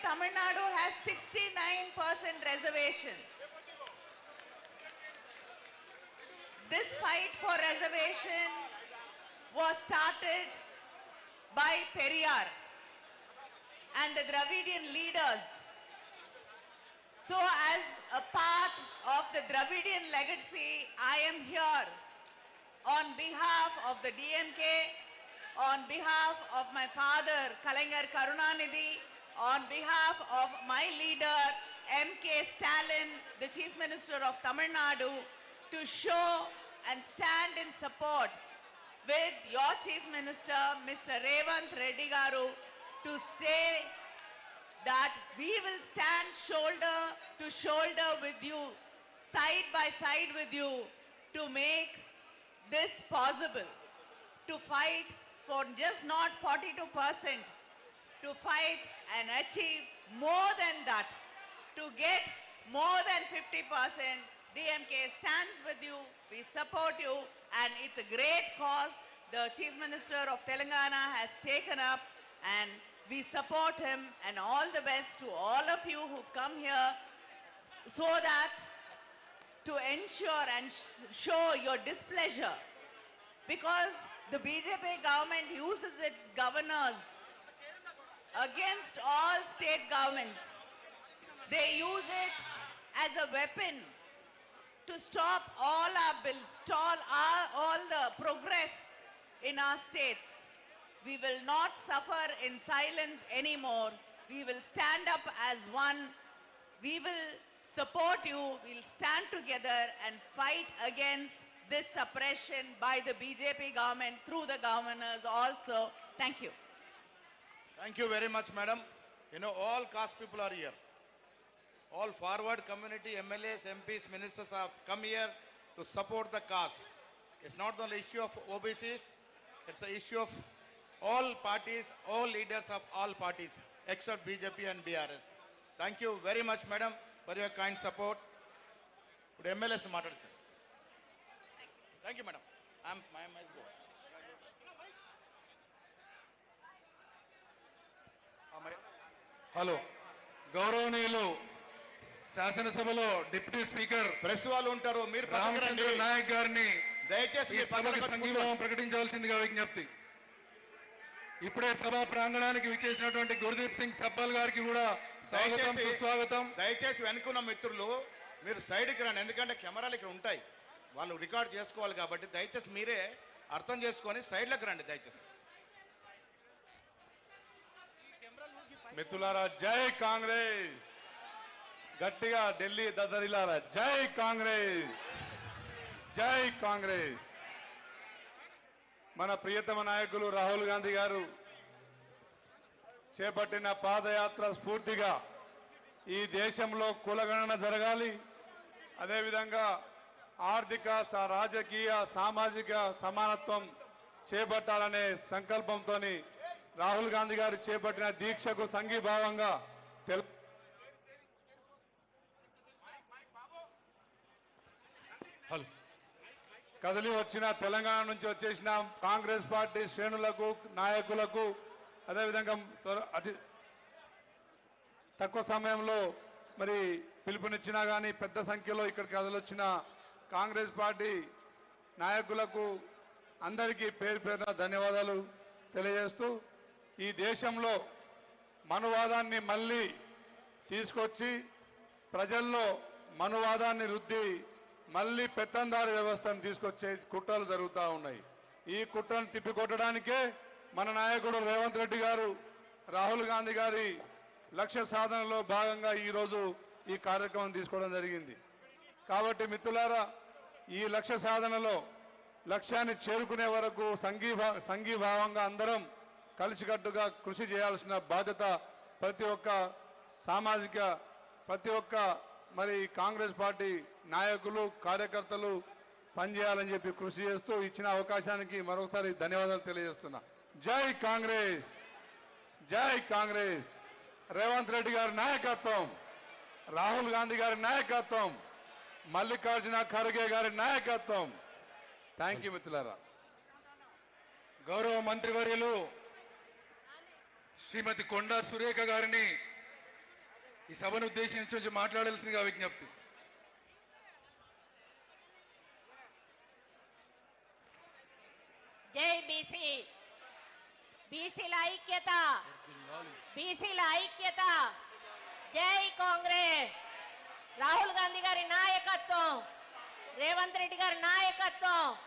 Tamil Nadu has 69% reservation. This fight for reservation was started by Periyar and the Dravidian leaders. So as a part of the Dravidian legacy, I am here on behalf of the DMK, on behalf of my father Kalangar Karunanidhi, on behalf of my leader MK Stalin, the Chief Minister of Tamil Nadu, to show and stand in support with your Chief Minister, Mr. Revant Reddy Garu, to say that we will stand shoulder to shoulder with you, side by side with you, to make this possible. To fight for just not 42%, to fight and achieve more than that, to get more than 50%. DMK stands with you, we support you, and it's a great cause the Chief Minister of Telangana has taken up, and we support him, and all the best to all of you who've come here so that to ensure and sh- show your displeasure because the BJP government uses its governors against all state governments. They use it as a weapon to stop all our bills, stall our, all the progress in our states. We will not suffer in silence anymore. We will stand up as one. We will support you. We'll stand together and fight against this suppression by the BJP government through the governors also. Thank you. Thank you very much, madam. You know, all caste people are here. All forward community MLAs, MPs, ministers have come here to support the caste. It's not the issue of OBCs, it's the issue of all parties, all leaders of all parties, except BJP and BRS. Thank you very much, madam, for your kind support. Would MLS matter? Thank you, madam. I'm, my, my, go. Hello. గౌరవనీయులు శాసనసభలో deputy speaker press వాళ్ళు ఉంటారు మీరు. రామచంద్ర నాయక్ గారిని దయచేసి సంఘీభావం కూర్చోండి. ప్రకటించవలసిందిగా విజ్ఞప్తి. ఇప్పుడే సభా ప్రాంగణానికి విచ్చేసినటువంటి గురుదీప్ సింగ్ సబ్బల్ గారికి కూడా స్వాగతం దయచేసి- సుస్వాగతం. దయచేసి వెనుకున్న మిత్రులు మీరు సైడ్కి రండి ఎందుకంటే కెమెరాలు ఇక్కడ ఉంటాయి. వాళ్ళు రికార్డ్ చేసుకోవాలి కాబట్టి దయచేసి మీరే అర్థం చేసుకొని సైడ్లకు రండి దయచేసి. మిత్రులారా జై కాంగ్రెస్! గట్టిగా ఢిల్లీ దద్దరిలారా జై కాంగ్రెస్! జై కాంగ్రెస్! మన ప్రియతమ నాయకులు రాహుల్ గాంధీ గారు చేపట్టిన పాదయాత్ర స్ఫూర్తిగా ఈ దేశంలో కులగణన జరగాలి. అదేవిధంగా ఆర్థిక స- రాజకీయ సామాజిక సమానత్వం చేపట్టాలనే సంకల్పంతో రాహుల్ గాంధీ గారు చేపట్టిన దీక్షకు సంఘీభావంగా తెలు హలో. కదిలి వచ్చిన తెలంగాణ నుంచి వచ్చేసిన కాంగ్రెస్ పార్టీ శ్రేణులకు నాయకులకు అదేవిధంగా అతి తక్కువ సమయంలో మరి పిలుపునిచ్చినా కానీ పెద్ద సంఖ్యలో ఇక్కడికి కదలొచ్చిన కాంగ్రెస్ పార్టీ నాయకులకు అందరికీ పేరు పేరున ధన్యవాదాలు తెలియజేస్తూ ఈ దేశంలో మనువాదాన్ని మళ్ళీ తీసుకొచ్చి ప్రజల్లో మనువాదాన్ని రుద్ది మళ్ళీ పెత్తందారి వ్యవస్థను తీసుకొచ్చే కుట్రలు జరుగుతూ ఉన్నాయి. ఈ కుట్రను తిప్పికొట్టడానికే మన నాయకుడు రేవంత్ రెడ్డి గారు రాహుల్ గాంధీ గారి లక్ష్య సాధనలో భాగంగా ఈరోజు ఈ కార్యక్రమం తీసుకోవడం జరిగింది. కాబట్టి మిత్రులారా ఈ లక్ష్య సాధనలో లక్ష్యాన్ని చేరుకునే వరకు సంఘీభా సంఘీభావంగా అందరం కలిసికట్టుగా కృషి చేయాల్సిన బాధ్యత ప్రతి ఒక్క సామాజిక ప్రతి ఒక్క మరి కాంగ్రెస్ పార్టీ నాయకులు కార్యకర్తలు పనిచేయాలని చెప్పి కృషి చేస్తూ ఇచ్చిన అవకాశానికి మరొకసారి ధన్యవాదాలు తెలియజేస్తున్నా. జై కాంగ్రెస్! జై కాంగ్రెస్! రేవంత్ రెడ్డి గారి నాయకత్వం రాహుల్ గాంధీ గారి నాయకత్వం మల్లికార్జున ఖర్గే గారి నాయకత్వం. థ్యాంక్ యూ మిత్రులారా. గౌరవ మంత్రివర్యులు శ్రీమతి కొండా సురేఖ గారిని ఈ సభను ఉద్దేశించి మాట్లాడాల్సిందిగా విజ్ఞప్తి. జై బీసీ. బీసీల ఐక్యత. బీసీల ఐక్యత. జై కాంగ్రెస్. రాహుల్ గాంధీ గారి నాయకత్వం. రేవంత్ రెడ్డి గారి నాయకత్వం.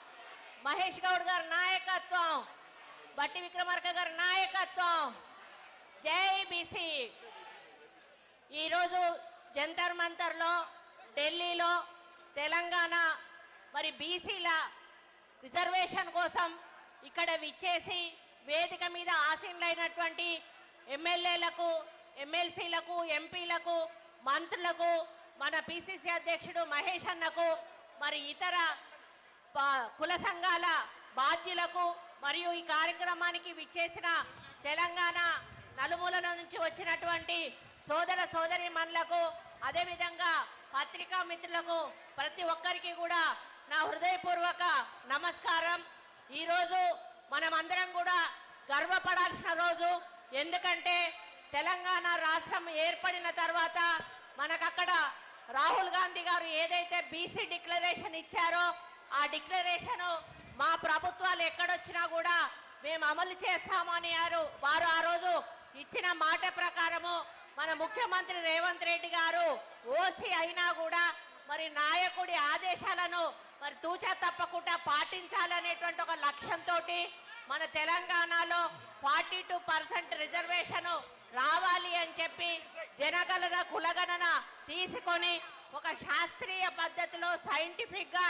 మహేష్ గౌడ్ గారి నాయకత్వం. బట్టి విక్రమార్క గారి నాయకత్వం. జై బీసీ. ఈరోజు జంతర్ మంతర్లో ఢిల్లీలో తెలంగాణ మరి బీసీల రిజర్వేషన్ కోసం ఇక్కడ విచ్చేసి వేదిక మీద ఆసీనులైనటువంటి ఎమ్మెల్యేలకు ఎమ్మెల్సీలకు ఎంపీలకు మంత్రులకు మన పిసిసి అధ్యక్షుడు మహేష్ అన్నకు మరి ఇతర ప- కుల సంఘాల బాధ్యులకు మరియు ఈ కార్యక్రమానికి విచ్చేసిన తెలంగాణ నలుమూలల నుంచి వచ్చినటువంటి సోదర సోదరి మనులకు అదేవిధంగా పత్రికా మిత్రులకు ప్రతి ఒక్కరికి కూడా నా హృదయపూర్వక నమస్కారం. ఈరోజు మనమందరం కూడా గర్వపడాల్సిన రోజు. ఎందుకంటే తెలంగాణ రాష్ట్రం ఏర్పడిన తర్వాత మనకక్కడ రాహుల్ గాంధీ గారు ఏదైతే బీసీ డిక్లరేషన్ ఇచ్చారో ఆ డిక్లరేషన్ మా ప్రభుత్వాలు ఎక్కడొచ్చినా కూడా మేము అమలు చేస్తామని వారు వారు ఆ రోజు మాట ప్రకారము మన ముఖ్యమంత్రి రేవంత్ రెడ్డి గారు ఓసీ అయినా కూడా మరి నాయకుడి ఆదేశాలను మరి తూచా తప్పకుండా పాటించాలనేటువంటి ఒక లక్ష్యంతో మన తెలంగాణలో ఫార్టీ టూ పర్సెంట్ రిజర్వేషన్ రావాలి అని చెప్పి జనగణన కులగణన తీసుకొని ఒక శాస్త్రీయ పద్ధతిలో సైంటిఫిక్గా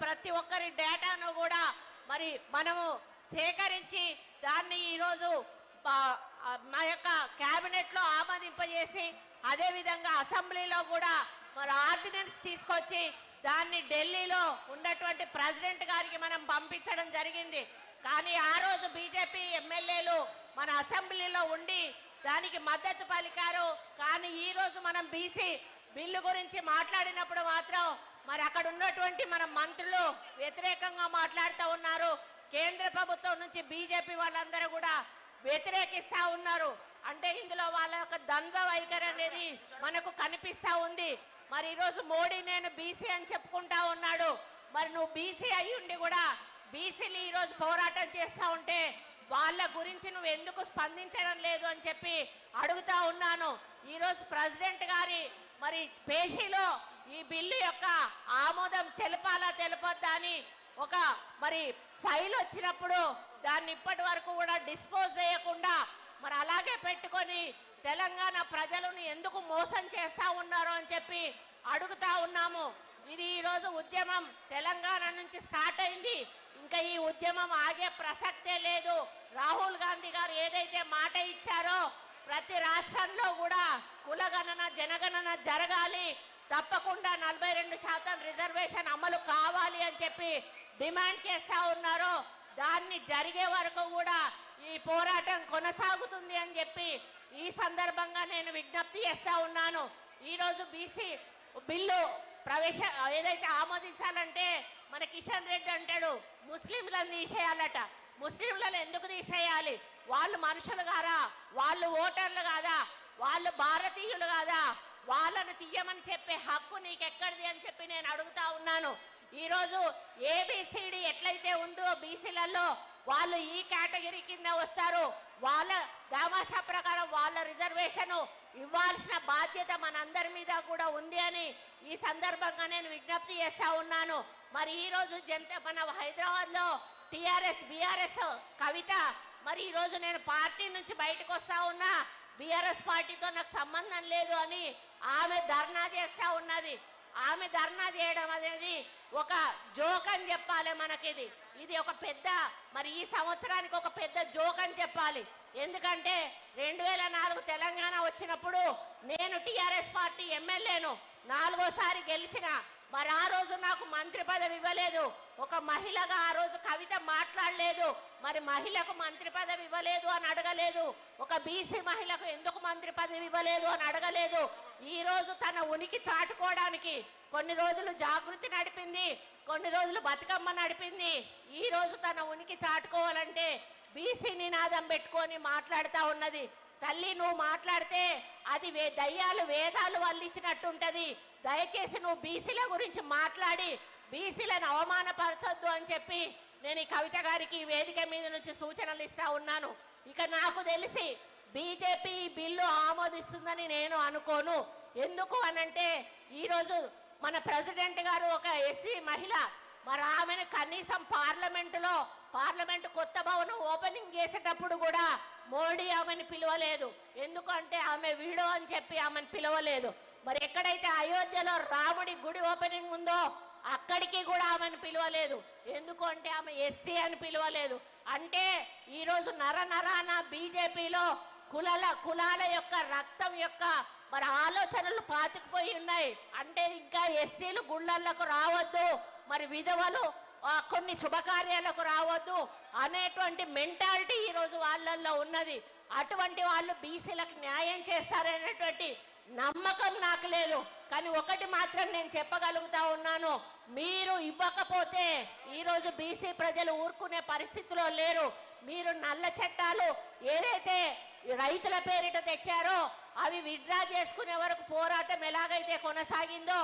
ప్రతి ఒక్కరి డేటాను కూడా మరి మనము సేకరించి దాన్ని ఈరోజు మా యొక్క కేబినెట్లో ఆమోదింపజేసి అదేవిధంగా అసెంబ్లీలో కూడా మరి ఆర్డినెన్స్ తీసుకొచ్చి దాన్ని ఢిల్లీలో ఉన్నటువంటి ప్రెసిడెంట్ గారికి మనం పంపించడం జరిగింది. కానీ ఆ రోజు బీజేపీ ఎమ్మెల్యేలు మన అసెంబ్లీలో ఉండి దానికి మద్దతు పలికారు. కానీ ఈ రోజు మనం బీసీ బిల్లు గురించి మాట్లాడినప్పుడు మాత్రం మరి అక్కడ ఉన్నటువంటి మన మంత్రులు వ్యతిరేకంగా మాట్లాడుతూ ఉన్నారు. కేంద్ర ప్రభుత్వం నుంచి బీజేపీ వాళ్ళందరూ కూడా వ్యతిరేకిస్తా ఉన్నారు. అంటే ఇందులో వాళ్ళ యొక్క ద్వంద్వ వైఖరి అనేది మనకు కనిపిస్తా ఉంది. మరి ఈరోజు మోడీ నేను బీసీ అని చెప్పుకుంటా ఉన్నాడు. మరి నువ్వు బీసీ అయి ఉండి కూడా బీసీలు ఈరోజు పోరాటం చేస్తూ ఉంటే వాళ్ళ గురించి నువ్వు ఎందుకు స్పందించడం లేదు అని చెప్పి అడుగుతా ఉన్నాను. ఈరోజు ప్రెసిడెంట్ గారి మరి పేషీలో ఈ బిల్లు యొక్క ఆమోదం తెలపాలా తెలపొద్దా అని ఒక మరి ఫైల్ వచ్చినప్పుడు దాన్ని ఇప్పటి వరకు కూడా డిస్పోజ్ చేయకుండా మరి అలాగే పెట్టుకొని తెలంగాణ ప్రజలను ఎందుకు మోసం చేస్తా ఉన్నారు అని చెప్పి అడుగుతా ఉన్నాము. ఇది ఈరోజు ఉద్యమం తెలంగాణ నుంచి స్టార్ట్ అయింది. ఇంకా ఈ ఉద్యమం ఆగే ప్రసక్తే లేదు. రాహుల్ గాంధీ గారు ఏదైతే మాట ఇచ్చారో ప్రతి రాష్ట్రంలో కూడా కులగణన జనగణన జరగాలి. తప్పకుండా నలభై రెండు శాతం రిజర్వేషన్ అమలు కావాలి అని చెప్పి డిమాండ్ చేస్తా ఉన్నారు. దాన్ని జరిగే వరకు కూడా ఈ పోరాటం కొనసాగుతుంది అని చెప్పి ఈ సందర్భంగా నేను విజ్ఞప్తి చేస్తా ఉన్నాను. ఈరోజు బీసీ బిల్లు ప్రవేశ ఏదైతే ఆమోదించాలంటే మన కిషన్ రెడ్డి అంటాడు ముస్లింలను తీసేయాలట. ముస్లింలను ఎందుకు తీసేయాలి? వాళ్ళు మనుషులు కారా వాళ్ళు ఓటర్లు కాదా? వాళ్ళు భారతీయులు కాదా? వాళ్ళను తీయమని చెప్పే హక్కు నీకెక్కడిది? అని చెప్పి నేను అడుగుతా ఉన్నాను. ఈరోజు ఏబిసిడి ఎట్లయితే ఉందో బీసీలలో వాళ్ళు ఈ కేటగిరీ కింద వస్తారు. వాళ్ళ దామాషా ప్రకారం వాళ్ళ రిజర్వేషన్ ఇవ్వాల్సిన బాధ్యత మనందరి మీద కూడా ఉంది అని ఈ సందర్భంగా నేను విజ్ఞప్తి చేస్తా ఉన్నాను. మరి ఈరోజు రోజు జనత మన హైదరాబాద్లో టీఆర్ఎస్ టిఆర్ఎస్ కవిత మరి ఈరోజు నేను పార్టీ నుంచి బయటకు వస్తా ఉన్నా బీఆర్ఎస్ పార్టీతో నాకు సంబంధం లేదు అని ఆమె ధర్నా చేస్తా ఉన్నది. ఆమె ధర్నా చేయడం అనేది ఒక జోక్ అని చెప్పాలి మనకిది. ఇది ఒక పెద్ద మరి ఈ సంవత్సరానికి ఒక పెద్ద జోక్ అని చెప్పాలి. ఎందుకంటే రెండు వేల నాలుగు తెలంగాణ వచ్చినప్పుడు నేను టీఆర్ఎస్ పార్టీ ఎమ్మెల్యేను. నాలుగోసారి గెలిచిన. మరి ఆ రోజు నాకు మంత్రి పదవి ఇవ్వలేదు. ఒక మహిళగా ఆ రోజు కవిత మాట్లాడలేదు. మరి మహిళకు మంత్రి పదవి ఇవ్వలేదు అని అడగలేదు. ఒక బీసీ మహిళకు ఎందుకు మంత్రి పదవి ఇవ్వలేదు అని అడగలేదు. ఈ రోజు తన ఉనికి చాటుకోవడానికి కొన్ని రోజులు జాగృతి నడిపింది కొన్ని రోజులు బతుకమ్మ నడిపింది. ఈ రోజు తన ఉనికి చాటుకోవాలంటే బీసీ నినాదం పెట్టుకొని మాట్లాడుతూ ఉన్నది. తల్లి నువ్వు మాట్లాడితే అది వే దయ్యాలు వేదాలు వల్లించినట్టుంటది. దయచేసి నువ్వు బీసీల గురించి మాట్లాడి బీసీలను అవమానపరచొద్దు అని చెప్పి నేను ఈ కవిత గారికి ఈ వేదిక మీద నుంచి సూచనలు ఇస్తా ఉన్నాను. ఇక నాకు తెలిసి బీజేపీ ఈ బిల్లు ఆమోదిస్తుందని నేను అనుకోను. ఎందుకు అనంటే ఈరోజు మన ప్రెసిడెంట్ గారు ఒక ఎస్సీ మహిళ. మరి ఆమెను కనీసం పార్లమెంటులో పార్లమెంటు కొత్త భవనం ఓపెనింగ్ చేసేటప్పుడు కూడా మోడీ ఆమెను పిలవలేదు. ఎందుకంటే ఆమె వీడో అని చెప్పి ఆమెను పిలవలేదు. మరి ఎక్కడైతే అయోధ్యలో రాముడి గుడి ఓపెనింగ్ ఉందో అక్కడికి కూడా ఆమెను పిలవలేదు. ఎందుకు అంటే ఆమె ఎస్సీ అని పిలవలేదు. అంటే ఈరోజు నర నరాన బీజేపీలో కులాల కులాల యొక్క రక్తం యొక్క మరి ఆలోచనలు పాతుకుపోయి ఉన్నాయి. అంటే ఇంకా ఎస్సీలు గుళ్ళలకు రావద్దు మరి విధవలు కొన్ని శుభకార్యాలకు రావద్దు అనేటువంటి మెంటాలిటీ ఈరోజు వాళ్ళల్లో ఉన్నది. అటువంటి వాళ్ళు బీసీలకు న్యాయం చేస్తారనేటువంటి నమ్మకం నాకు లేదు. కానీ ఒకటి మాత్రం నేను చెప్పగలుగుతా ఉన్నాను. మీరు ఇవ్వకపోతే ఈరోజు బీసీ ప్రజలు ఊరుకునే పరిస్థితిలో లేరు. మీరు నల్ల చట్టాలు ఏదైతే రైతుల పేరిట తెచ్చారో అవి విడ్రా చేసుకునే వరకు పోరాటం ఎలాగైతే కొనసాగిందో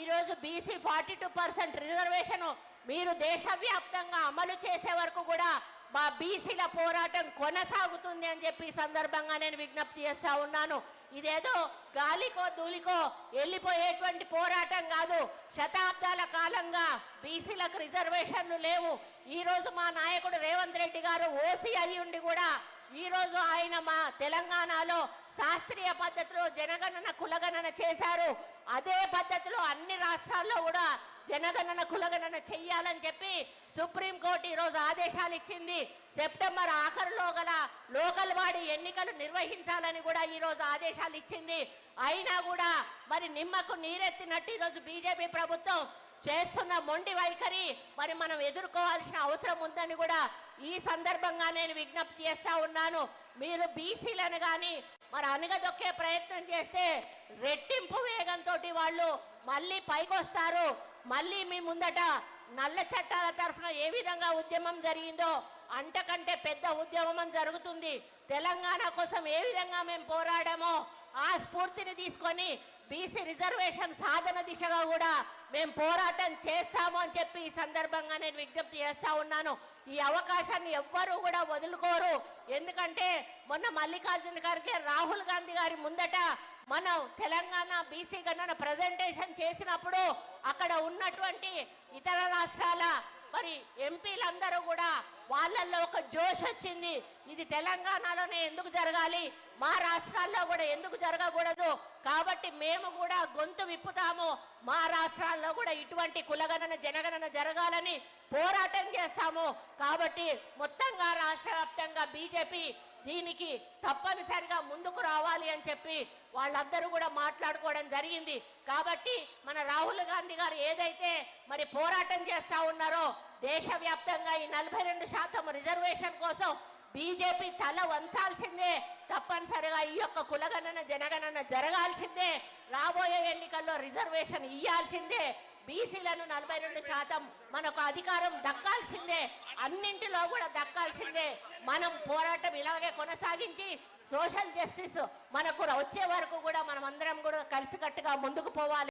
ఈరోజు BC forty two percent reservation మీరు దేశవ్యాప్తంగా అమలు చేసే వరకు కూడా మా బీసీల పోరాటం కొనసాగుతుంది అని చెప్పి సందర్భంగా నేను విజ్ఞప్తి చేస్తా ఉన్నాను. ఇదేదో గాలికో ధూళికో వెళ్ళిపోయేటువంటి పోరాటం కాదు. శతాబ్దాల కాలంగా బీసీలకు రిజర్వేషన్లు లేవు. ఈరోజు మా నాయకుడు రేవంత్ రెడ్డి గారు ఓసీ అయి ఉండి కూడా ఈ రోజు ఆయన మా తెలంగాణలో శాస్త్రీయ పద్ధతిలో జనగణన కులగణన చేశారు. అదే పద్ధతిలో అన్ని రాష్ట్రాల్లో కూడా జనగణన కులగణన చెయ్యాలని చెప్పి సుప్రీంకోర్టు ఈరోజు ఆదేశాలు ఇచ్చింది. సెప్టెంబర్ ఆఖరులో గల లోకల్ వాడి ఎన్నికలు నిర్వహించాలని కూడా ఈరోజు ఆదేశాలు ఇచ్చింది. అయినా కూడా మరి నిమ్మకు నీరెత్తినట్టు ఈరోజు బీజేపీ ప్రభుత్వం చేస్తున్న మొండి వైఖరి మరి మనం ఎదుర్కోవాల్సిన అవసరం ఉందని కూడా ఈ సందర్భంగా నేను విజ్ఞప్తి చేస్తా ఉన్నాను. మీరు బీసీలను కానీ మరి అనగదొక్కే ప్రయత్నం చేస్తే రెట్టింపు వేగంతో వాళ్ళు మళ్ళీ పైకొస్తారు. మళ్ళీ మీ ముందట నల్ల చట్టాల తరఫున ఏ విధంగా ఉద్యమం జరిగిందో అంటకంటే పెద్ద ఉద్యమం జరుగుతుంది. తెలంగాణ కోసం ఏ విధంగా మేము పోరాడామో ఆ స్ఫూర్తిని తీసుకొని బీసీ రిజర్వేషన్ సాధన దిశగా కూడా మేము పోరాటం చేస్తాము అని చెప్పి ఈ సందర్భంగా నేను విజ్ఞప్తి చేస్తా ఉన్నాను. ఈ అవకాశాన్ని ఎవ్వరూ కూడా వదులుకోరు. ఎందుకంటే మొన్న మల్లికార్జున ఖర్గే రాహుల్ గాంధీ గారి ముందట మనం తెలంగాణ బీసీ గణన ప్రజెంటేషన్ చేసినప్పుడు అక్కడ ఉన్నటువంటి ఇతర రాష్ట్రాల మరి ఎంపీలందరూ కూడా వాళ్ళల్లో ఒక జోష్ వచ్చింది. ఇది తెలంగాణలోనే ఎందుకు జరగాలి? మా రాష్ట్రాల్లో కూడా ఎందుకు జరగకూడదు? కాబట్టి మేము కూడా గొంతు విప్పుతాము. మా రాష్ట్రాల్లో కూడా ఇటువంటి కులగణన జనగణన జరగాలని పోరాటం చేస్తాము. కాబట్టి మొత్తంగా రాష్ట్ర వ్యాప్తంగా బీజేపీ దీనికి తప్పనిసరిగా ముందుకు రావాలి అని చెప్పి వాళ్ళందరూ కూడా మాట్లాడుకోవడం జరిగింది. కాబట్టి మన రాహుల్ గాంధీ గారు ఏదైతే మరి పోరాటం చేస్తా ఉన్నారో దేశవ్యాప్తంగా ఈ నలభై రెండు శాతం రిజర్వేషన్ కోసం బీజేపీ తల వంచాల్సిందే. తప్పనిసరిగా ఈ యొక్క కులగణన జనగణన జరగాల్సిందే. రాబోయే ఎన్నికల్లో రిజర్వేషన్ ఇయ్యాల్సిందే. బీసీలను నలభై రెండు శాతం మనకు అధికారం దక్కాల్సిందే అన్నింటిలో కూడా దక్కాల్సిందే. మనం పోరాటం ఇలాగే కొనసాగించి సోషల్ జస్టిస్ మనకు వచ్చే వరకు కూడా మనం అందరం కూడా కలిసికట్టుగా ముందుకు పోవాలి.